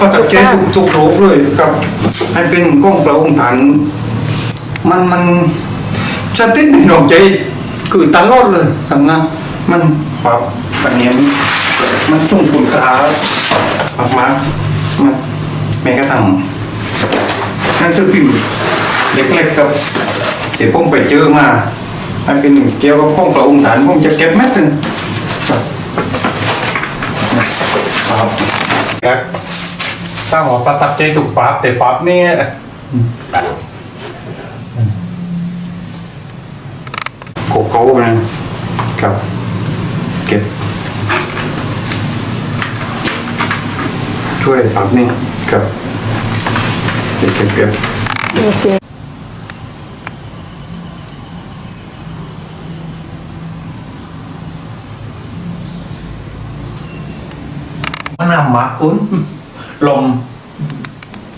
ประทับใจทุกทุกรูปเลยครับ ให้เป็นกล้องพระองค์ท่านมันมันสติดในดวงใจ คือตลอดเลยทำงานมันปรับปัญญามันส่งคุณค่ามากมากๆมันแม้กระทั่งนั่นคือพิมพ์เล็กๆครับเดี๋ยวผมไปเจอมามันเป็นเกี่ยวกับกล้องพระองค์ท่านผมจะเก็บแม็ดหนึงครับ ครับครับถ้าหมอประทับใจถูกปรับแต่ปรับเนี่ยโกโก้นะครับ เก็บ ช่วยปรับนี่ครับเก็บเก็บเก็บโอเคมันนำมาคุณลม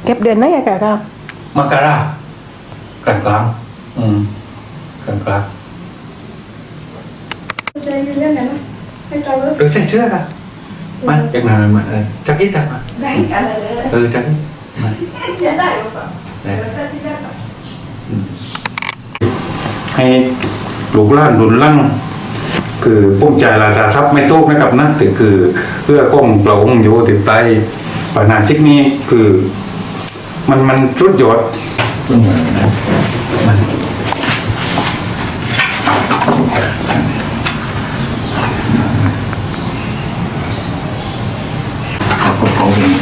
เก็บเดือนไหนอะค่ะครับมกรากลางกลางๆอืมกลางกลางใจอยู่เรื่องไหนนะให้เราๆหรือใส่เสื้อกันมันอย่างนั้นมันเออจักกี้จักมาแบ่งอะไรเลยเออจักกี้มาจะได้หรือเปล่าไหนจะที่ได้หรอให้ลูกหล้านดุนลั่งคือพุ่มใจราดาทับไม่ตุกนะครับนะแต่คือเพื่อก้องเปล่าองค์โยติดไปปัญหาชิกนี้คือ มันมันชุดยอดมันเอาของเขาเอง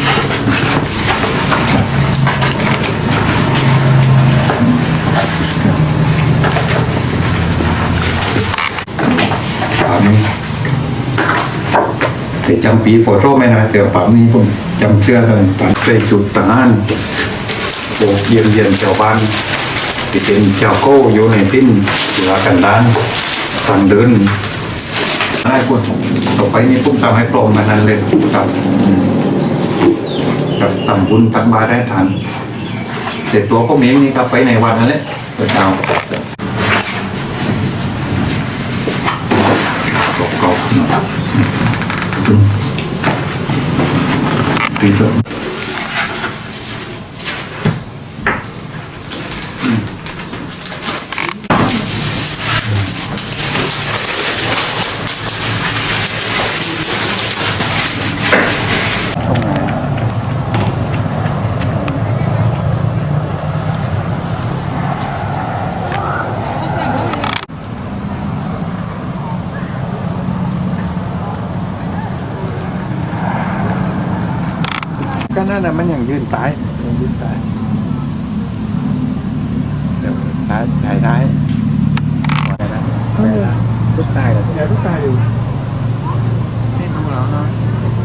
ปามนี้ แต่จำปีโปรโทไม่นะแต่ปามนี้ผมจำเชื่อกันปามใส่จุดต่างานโอ้เย็นเย็นเจ้าบ้านที่เป็นเจ้าโก้อยู่ในทิ้นเหลือกันด้านทางเดินได้คนต่อไปนี้ผมทำให้ปร่งมานานเลยครับครับทำบุญตักบารได้ทันแต่ตัวก็เมงนี่ครับไปในวันนั่นแหละเปิดเอา เก่าๆหน่อยตีเถอะ ก็นั่นน่ะมันยังยืนตายยังยืนตายเดี๋ยวตายตายได้ตายได้ตายได้ทุกตายแล้วเดี๋ยวทุกตายอยู่นี่ดูแล้วเนาะ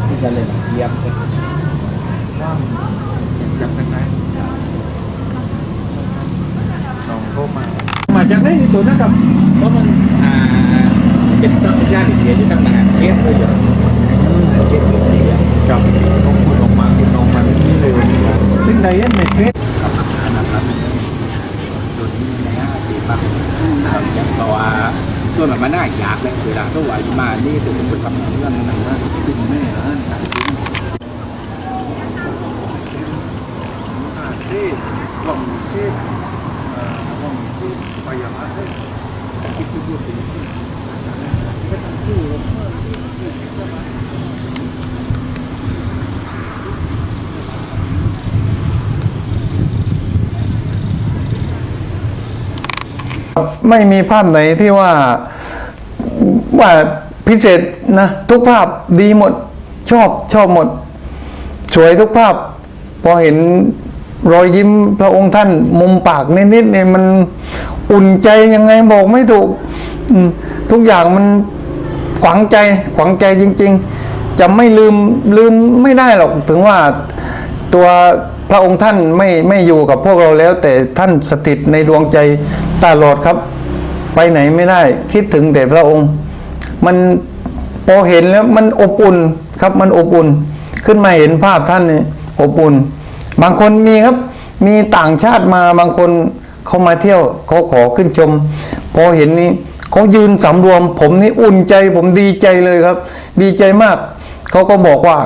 ที่จะเล่นเยี่ยมเลยว่ายังจำเป็นไหมลองโทรมามาจากไหนตัวนะครับเพราะมันอ่า เป็นต้นญาติเสียที่ต่างหากเทียบเลยอยู่เทียบเลยเสียจับต้องพูดออกมาคุณออกมาที่นี่เลยวันนี้นะซึ่งไดเอ็นไม่เฟสเพราะว่าส่วนมันน่าอยากเลยเวลาตัวอายุมานี่ตัวมันเป็นคำเรื่องนั้นนะซึ่งแม่ฮะ ที่ลองที่ลองที่ไปอย่างไร ไม่มีภาพไหนที่ว่าว่าพิเศษนะทุกภาพดีหมดชอบชอบหมดสวยทุกภาพ พอเห็นรอยยิ้มพระองค์ท่านมุมปากนิดๆเนี่ยมันอุ่นใจยังไงบอกไม่ถูกทุกอย่างมันขวังใจขวังใจจริง ๆ จะไม่ลืมลืมไม่ได้หรอกถึงว่าตัว พระองค์ท่านไม่ไม่อยู่กับพวกเราแล้ว แต่ท่านสถิตในดวงใจตลอดครับ ไปไหนไม่ได้ คิดถึงแต่พระองค์ มันพอเห็นแล้วมันอบอุ่นครับ มันอบอุ่น ขึ้นมาเห็นภาพท่านนี่อบอุ่น บางคนมีครับ มีต่างชาติมาบางคนเขามาเที่ยวเขาขอขึ้นชม พอเห็นนี้เขายืนสำรวม ผมนี่อุ่นใจ ผมดีใจเลยครับ ดีใจมาก เขาก็บอกว่า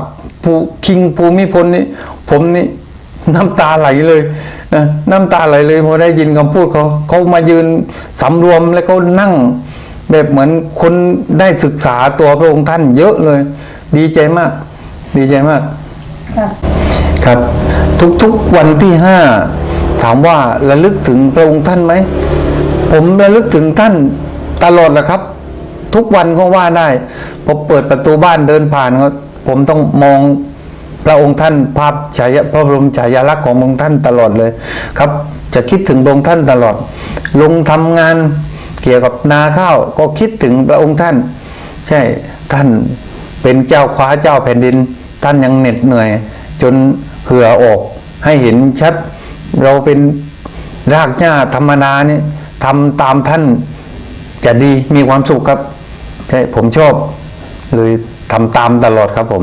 ภูคิงภูมิพลนี่ผมนี่ น้ำตาไหลเลยนะน้ำตาไหลเลยพอได้ยินคำพูดเขาเขามายืนสำรวมแล้วเขานั่ง แบบเหมือนคนได้ศึกษาตัวพระองค์ท่านเยอะเลย ดีใจมาก ดีใจมากค่ะครับ ทุกๆวันที่ห้าถามว่าระลึกถึงพระองค์ท่านไหม ผมระลึกถึงท่านตลอดแหละครับ ทุกวันก็ว่าได้พอเปิดประตูบ้านเดินผ่านก็ผมต้องมอง พระองค์ท่านภาพฉายพระบรมฉายาลักษณ์ขององค์ท่านตลอดเลยครับ จะคิดถึงพระองค์ท่านตลอด ลงทำงานเกี่ยวกับนาข้าวก็คิดถึงพระองค์ท่าน ใช่ท่านเป็นเจ้าคว้าเจ้าแผ่นดิน ท่านยังเหน็ดเหนื่อย จนเหือออกให้เห็นชัด เราเป็นรากหญ้าธรรมดานี่ทำตามท่านจะดีมีความสุขครับ ใช่ผมชอบเลยทำตามตลอดครับผม